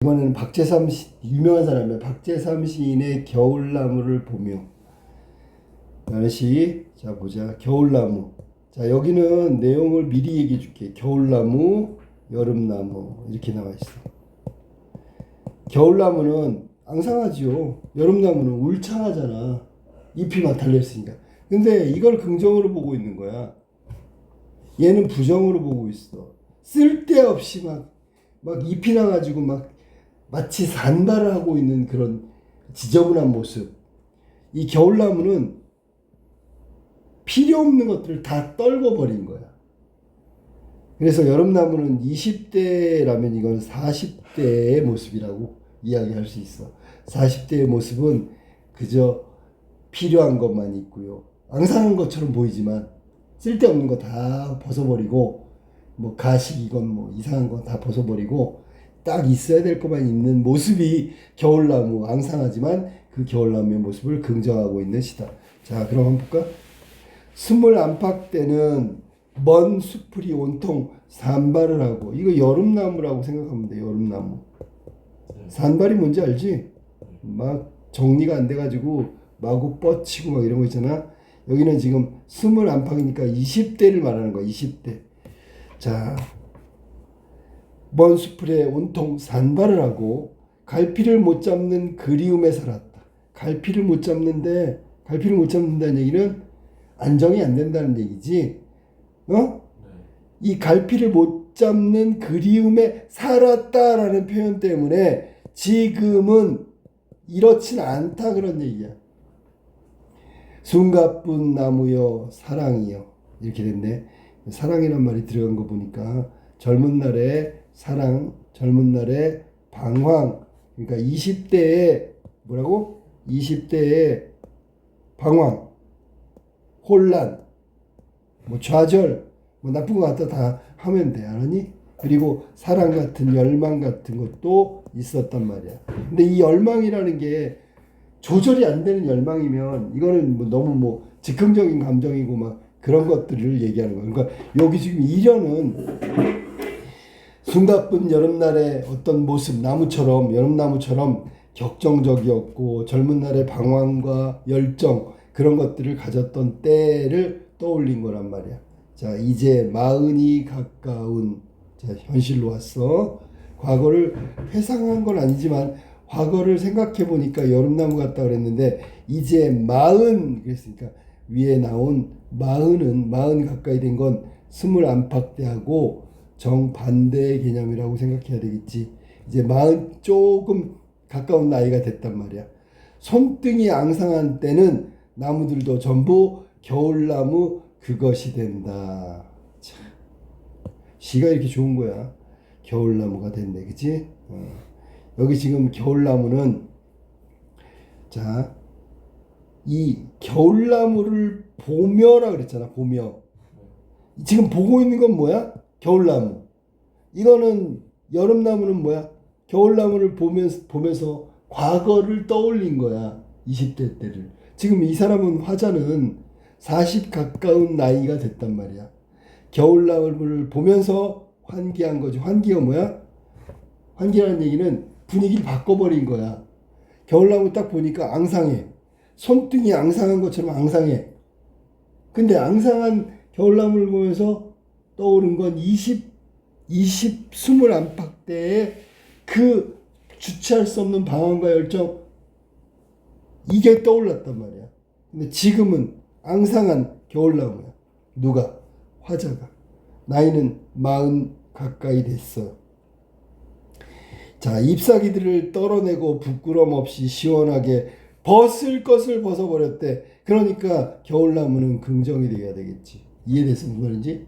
이번에는 박재삼 시, 유명한 사람이에요. 박재삼 시인의 겨울나무를 보며 라는 시. 자 보자. 겨울나무. 자 여기는 내용을 미리 얘기해 줄게. 겨울나무, 여름나무 이렇게 나와 있어. 겨울나무는 앙상하지요. 여름나무는 울창하잖아. 잎이 막 달려 있으니까. 근데 이걸 긍정으로 보고 있는 거야. 얘는 부정으로 보고 있어. 쓸데없이 막, 막 잎이 나가지고 막 마치 산발을 하고 있는 그런 지저분한 모습. 이 겨울나무는 필요 없는 것들을 다 떨궈 버린 거야. 그래서 여름나무는 20대라면 이건 40대의 모습이라고 이야기할 수 있어. 40대의 모습은 그저 필요한 것만 있고요. 앙상한 것처럼 보이지만 쓸데없는 거 다 벗어버리고 뭐 가식이건 뭐 이상한 거다 벗어버리고 딱 있어야 될 것만 있는 모습이 겨울나무 앙상하지만 그 겨울나무의 모습을 긍정하고 있는 시다. 자 그럼 한번 볼까? 스물 안팎 때는 먼 수풀이 온통 산발을 하고 이거 여름나무라고 생각하면 돼 여름나무 산발이 뭔지 알지? 막 정리가 안 돼가지고 마구 뻗치고 막 이런 거 있잖아 여기는 지금 스물 안팎이니까 20대를 말하는 거야 20대 자 먼 수풀에 온통 산발을 하고 갈피를 못 잡는 그리움에 살았다 갈피를 못 잡는데 갈피를 못 잡는다는 얘기는 안정이 안 된다는 얘기지 어? 이 갈피를 못 잡는 그리움에 살았다라는 표현 때문에 지금은 이렇진 않다 그런 얘기야. 숨가쁜 나무여 사랑이여 이렇게 됐네. 사랑이란 말이 들어간 거 보니까 젊은 날에 사랑, 젊은 날에 방황. 그러니까 20대에 뭐라고? 20대에 방황, 혼란, 뭐 좌절, 뭐 나쁜 거 같다 다 하면 돼. 알았니? 그리고 사랑 같은 열망 같은 것도 있었단 말이야. 근데 이 열망이라는 게 조절이 안 되는 열망이면 이거는 뭐 너무 뭐 즉흥적인 감정이고 막 그런 것들을 얘기하는 거야. 그러니까 여기 지금 이련은 숨가쁜 여름날의 어떤 모습 나무처럼 여름나무처럼 격정적이었고 젊은 날의 방황과 열정 그런 것들을 가졌던 때를 떠올린 거란 말이야. 자 이제 마흔이 가까운 자 현실로 왔어. 과거를 회상한 건 아니지만 과거를 생각해 보니까 여름나무 같다 그랬는데 이제 마흔 그랬으니까 위에 나온 마흔은 마흔 가까이 된 건 스물 안팎 때하고 정반대의 개념이라고 생각해야 되겠지. 이제 마흔 조금 가까운 나이가 됐단 말이야. 손등이 앙상한 때는 나무들도 전부 겨울나무 그것이 된다. 참. 시가 이렇게 좋은 거야. 겨울나무가 됐네, 그치? 어. 여기 지금 겨울나무는 자, 이 겨울나무를 보며라 그랬잖아, 보며. 지금 보고 있는 건 뭐야? 겨울나무. 이거는 여름나무는 뭐야? 겨울나무를 보면서, 보면서 과거를 떠올린 거야. 20대 때를. 지금 이 사람은 화자는 40 가까운 나이가 됐단 말이야. 겨울나무를 보면서 환기한 거지. 환기가 뭐야? 환기라는 얘기는 분위기를 바꿔버린 거야. 겨울나무 딱 보니까 앙상해. 손등이 앙상한 것처럼 앙상해. 근데 앙상한 겨울나무를 보면서 떠오른 건 20, 20, 20 안팎 때의 그 주체할 수 없는 방황과 열정, 이게 떠올랐단 말이야. 근데 지금은 앙상한 겨울나무야. 누가? 화자가. 나이는 마흔 가까이 됐어. 자, 잎사귀들을 떨어내고 부끄럼 없이 시원하게 벗을 것을 벗어버렸대. 그러니까 겨울나무는 긍정이 돼야 되겠지. 이해돼서 무슨 말인지?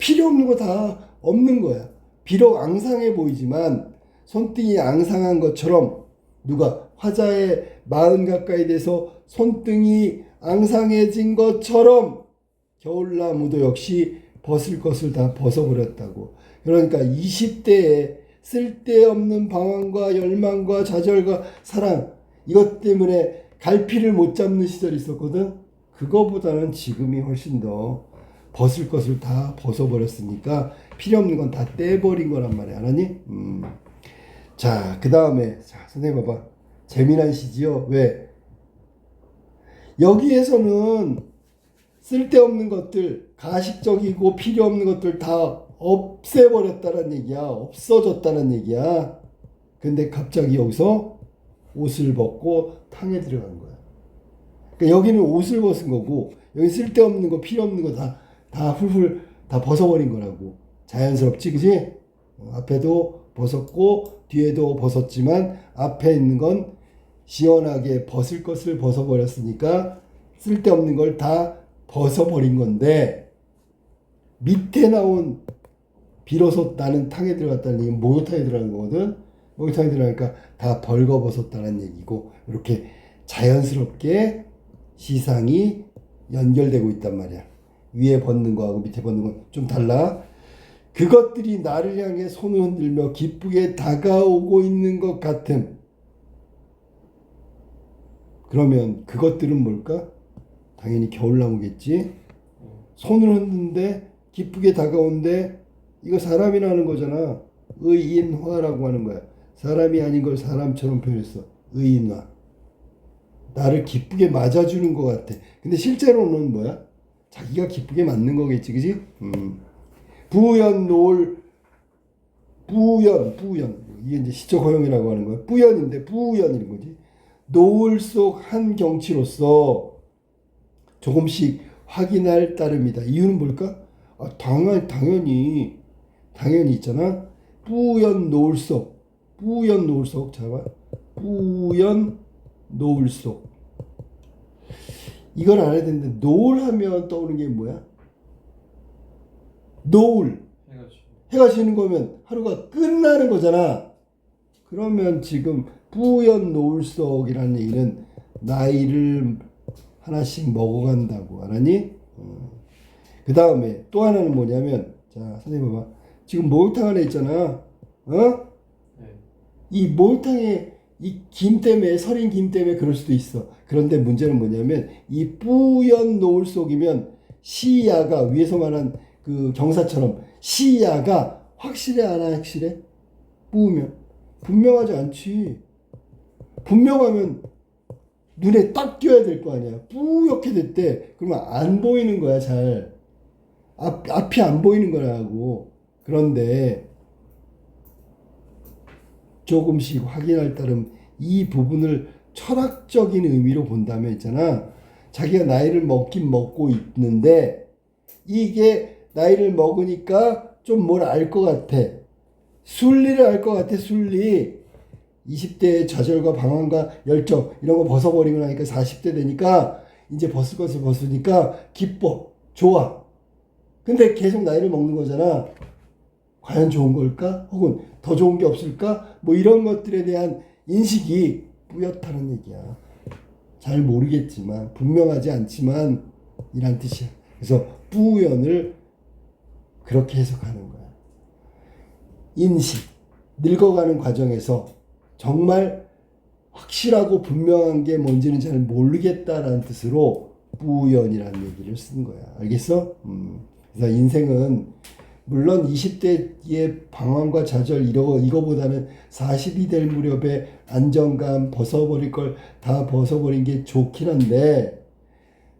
필요 없는 거 다 없는 거야. 비록 앙상해 보이지만 손등이 앙상한 것처럼 누가 화자의 마흔 가까이 돼서 손등이 앙상해진 것처럼 겨울나무도 역시 벗을 것을 다 벗어버렸다고. 그러니까 20대에 쓸데없는 방황과 열망과 좌절과 사랑 이것 때문에 갈피를 못 잡는 시절이 있었거든. 그거보다는 지금이 훨씬 더 벗을 것을 다 벗어버렸으니까 필요 없는 건 다 떼버린 거란 말이야. 알았니? 음. 자, 그 다음에, 자, 선생님 봐봐. 재미난 시지요? 왜? 여기에서는 쓸데없는 것들, 가식적이고 필요 없는 것들 다 없애버렸다는 얘기야. 없어졌다는 얘기야. 근데 갑자기 여기서 옷을 벗고 탕에 들어간 거야. 그러니까 여기는 옷을 벗은 거고, 여기 쓸데없는 거, 필요 없는 거 다, 다 훌훌 다 벗어버린 거라고. 자연스럽지, 그지? 어, 앞에도 벗었고, 뒤에도 벗었지만, 앞에 있는 건 시원하게 벗을 것을 벗어버렸으니까, 쓸데없는 걸 다 벗어버린 건데, 밑에 나온 비로소 나는 탕에 들어갔다는 얘기는 목욕탕에 들어간 거거든. 목욕탕에 들어가니까 다 벌거벗었다는 얘기고 이렇게 자연스럽게 시상이 연결되고 있단 말이야. 위에 벗는 거하고 밑에 벗는 건 좀 달라. 그것들이 나를 향해 손을 흔들며 기쁘게 다가오고 있는 것 같음. 그러면 그것들은 뭘까? 당연히 겨울나무겠지. 손을 흔드는데 기쁘게 다가오는데 이거 사람이라는 거잖아. 의인화라고 하는 거야. 사람이 아닌 걸 사람처럼 표현했어. 의인화. 나를 기쁘게 맞아주는 것 같아. 근데 실제로는 뭐야? 자기가 기쁘게 맞는 거겠지, 그지? 음. 부연 노을 부연 부연 이게 이제 시적 허용이라고 하는 거야. 부연인데 부연인 거지. 노을 속 한 경치로서 조금씩 확인할 따름이다. 이유는 뭘까? 아, 당연 당연히 당연히 있잖아. 뿌연 노을 속 뿌연 노을 속 잡아. 뿌연 노을 속 이걸 알아야 되는데 노을 하면 떠오르는 게 뭐야? 노을 해가 지는 거면 하루가 끝나는 거잖아. 그러면 지금 뿌연 노을 속이라는 얘기는 나이를 하나씩 먹어간다고 알았니? 그 다음에 또 하나는 뭐냐면 자 선생님 봐봐 지금 목욕탕 안에 있잖아. 어? 네. 이 목욕탕에 이 김 때문에 설인 김 때문에 그럴 수도 있어. 그런데 문제는 뭐냐면 이 뿌연 노을 속이면 시야가 위에서 말한 그 경사처럼 시야가 확실해 안 확실해? 뿌우면 분명하지 않지. 분명하면 눈에 딱 띄어야 될 거 아니야. 뿌옇게 됐대. 그러면 안 보이는 거야 잘. 앞 앞이 안 보이는 거라고. 그런데 조금씩 확인할 따름 이 부분을 철학적인 의미로 본다면 있잖아. 자기가 나이를 먹긴 먹고 있는데 이게 나이를 먹으니까 좀 뭘 알 것 같아. 순리를 알 것 같아, 순리. 20대의 좌절과 방황과 열정 이런 거 벗어버리고 나니까 40대 되니까 이제 벗을 것을 벗으니까 기뻐, 좋아. 근데 계속 나이를 먹는 거잖아. 과연 좋은 걸까? 혹은 더 좋은 게 없을까? 뭐 이런 것들에 대한 인식이 뿌옇다는 얘기야. 잘 모르겠지만 분명하지 않지만 이란 뜻이야. 그래서 뿌연을 그렇게 해석하는 거야. 인식 늙어가는 과정에서 정말 확실하고 분명한 게 뭔지는 잘 모르겠다라는 뜻으로 뿌연이라는 얘기를 쓴 거야. 알겠어? 음. 그래서 인생은 물론 20대의 방황과 좌절 이러 이거보다는 40이 될 무렵에 안정감 벗어버릴 걸 다 벗어버린 게 좋긴 한데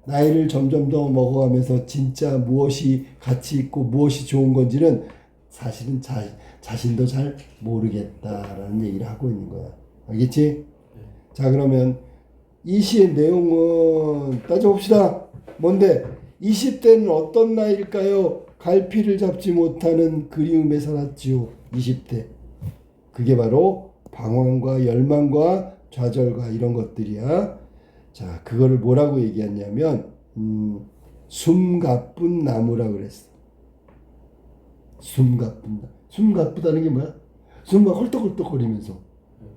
나이를 점점 더 먹어가면서 진짜 무엇이 가치 있고 무엇이 좋은 건지는 사실은 자, 자신도 잘 모르겠다라는 얘기를 하고 있는 거야. 알겠지? 자 그러면 이 시의 내용은 따져봅시다. 뭔데? 20대는 어떤 나이일까요? 갈피를 잡지 못하는 그리움에 살았지요. 20대. 그게 바로 방황과 열망과 좌절과 이런 것들이야. 자, 그거를 뭐라고 얘기했냐면, 음, 숨가쁜 나무라 그랬어. 숨가쁜 나. 숨 가쁘다는 게 뭐야? 숨만 헐떡헐떡거리면서.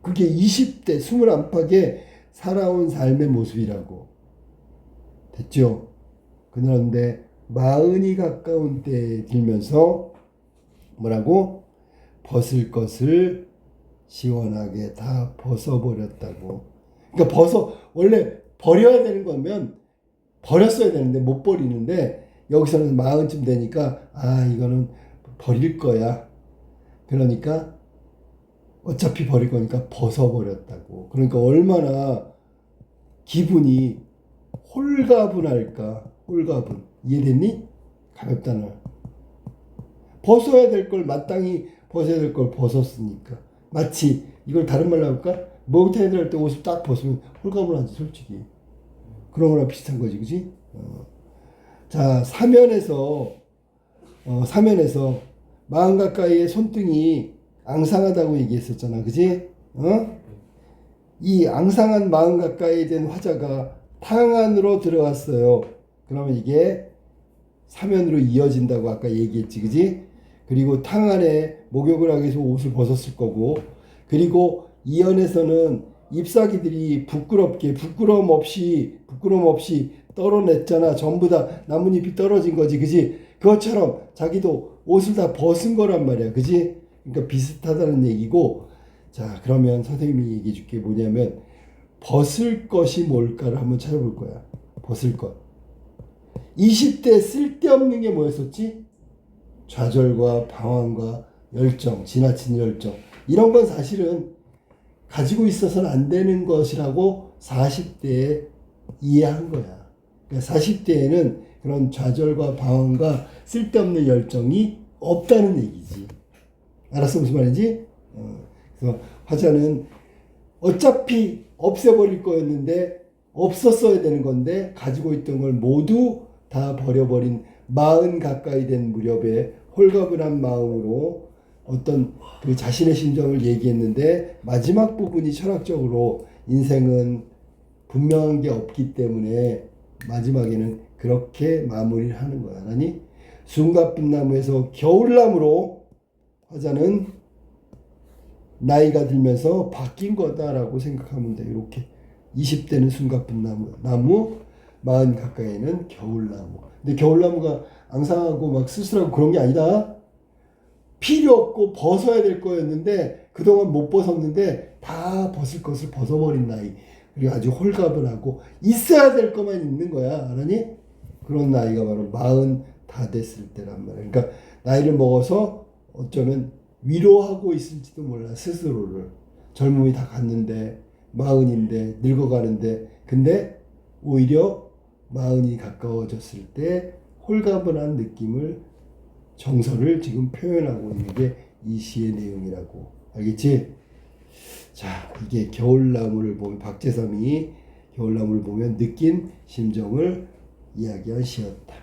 그게 20대, 숨을 안팎에 살아온 삶의 모습이라고. 됐죠? 그런데 마흔이 가까운 때에 들면서 뭐라고? 벗을 것을 시원하게 다 벗어버렸다고. 그러니까 벗어, 원래 버려야 되는 거면 버렸어야 되는데 못 버리는데 여기서는 마흔쯤 되니까 아, 이거는 버릴 거야. 그러니까 어차피 버릴 거니까 벗어버렸다고. 그러니까 얼마나 기분이 홀가분할까. 홀가분. 이해됐니? 가볍다는. 벗어야 될 걸 마땅히 벗어야 될 걸 벗었으니까. 마치 이걸 다른 말로 할까? 목욕탕에 들어갈 때 옷을 딱 벗으면 홀가분 하지 솔직히. 그런 거랑 비슷한 거지, 그지? 어. 자, 사면에서 어, 사면에서 마음 가까이의 손등이 앙상하다고 얘기했었잖아, 그지? 어? 이 앙상한 마음 가까이 된 화자가 탕 안으로 들어갔어요. 그러면 이게 사면으로 이어진다고 아까 얘기했지, 그지? 그리고 탕 안에 목욕을 하기 위해서 옷을 벗었을 거고, 그리고 이연에서는 잎사귀들이 부끄럽게 부끄러움 없이 부끄러움 없이 떨어냈잖아. 전부 다 나뭇잎이 떨어진 거지, 그지? 그것처럼 자기도 옷을 다 벗은 거란 말이야, 그지? 그러니까 비슷하다는 얘기고, 자 그러면 선생님이 얘기해 줄 게 뭐냐면 벗을 것이 뭘까를 한번 찾아볼 거야. 벗을 것. 20대 쓸데없는 게 뭐였었지? 좌절과 방황과 열정, 지나친 열정. 이런 건 사실은 가지고 있어서는 안 되는 것이라고 40대에 이해한 거야. 그러니까 40대에는 그런 좌절과 방황과 쓸데없는 열정이 없다는 얘기지. 알았어 무슨 말인지? 어. 그래서 화자는 어차피 없애버릴 거였는데 없었어야 되는 건데 가지고 있던 걸 모두 다 버려버린 마흔 가까이 된 무렵에 홀가분한 마음으로 어떤 그 자신의 심정을 얘기했는데 마지막 부분이 철학적으로 인생은 분명한 게 없기 때문에 마지막에는 그렇게 마무리를 하는 거야. 아니 숨가쁜 나무에서 겨울나무로 화자는 나이가 들면서 바뀐 거다라고 생각하면 돼. 이렇게 20대는 숨가쁜 나무, 나무, 마흔 가까이는 겨울나무. 근데 겨울나무가 앙상하고 막 쓸쓸하고 그런 게 아니다. 필요 없고 벗어야 될 거였는데 그동안 못 벗었는데 다 벗을 것을 벗어버린 나이. 그리고 아주 홀가분하고 있어야 될 것만 있는 거야. 알았니? 그런 나이가 바로 마흔 다 됐을 때란 말이야. 그러니까 나이를 먹어서 어쩌면 위로하고 있을지도 몰라 스스로를 젊음이 다 갔는데 마흔인데 늙어가는데 근데 오히려 마흔이 가까워졌을 때 홀가분한 느낌을 정서를 지금 표현하고 있는 게 이 시의 내용이라고 알겠지? 자 이게 겨울나무를 보면 박재삼이 겨울나무를 보면 느낀 심정을 이야기한 시였다.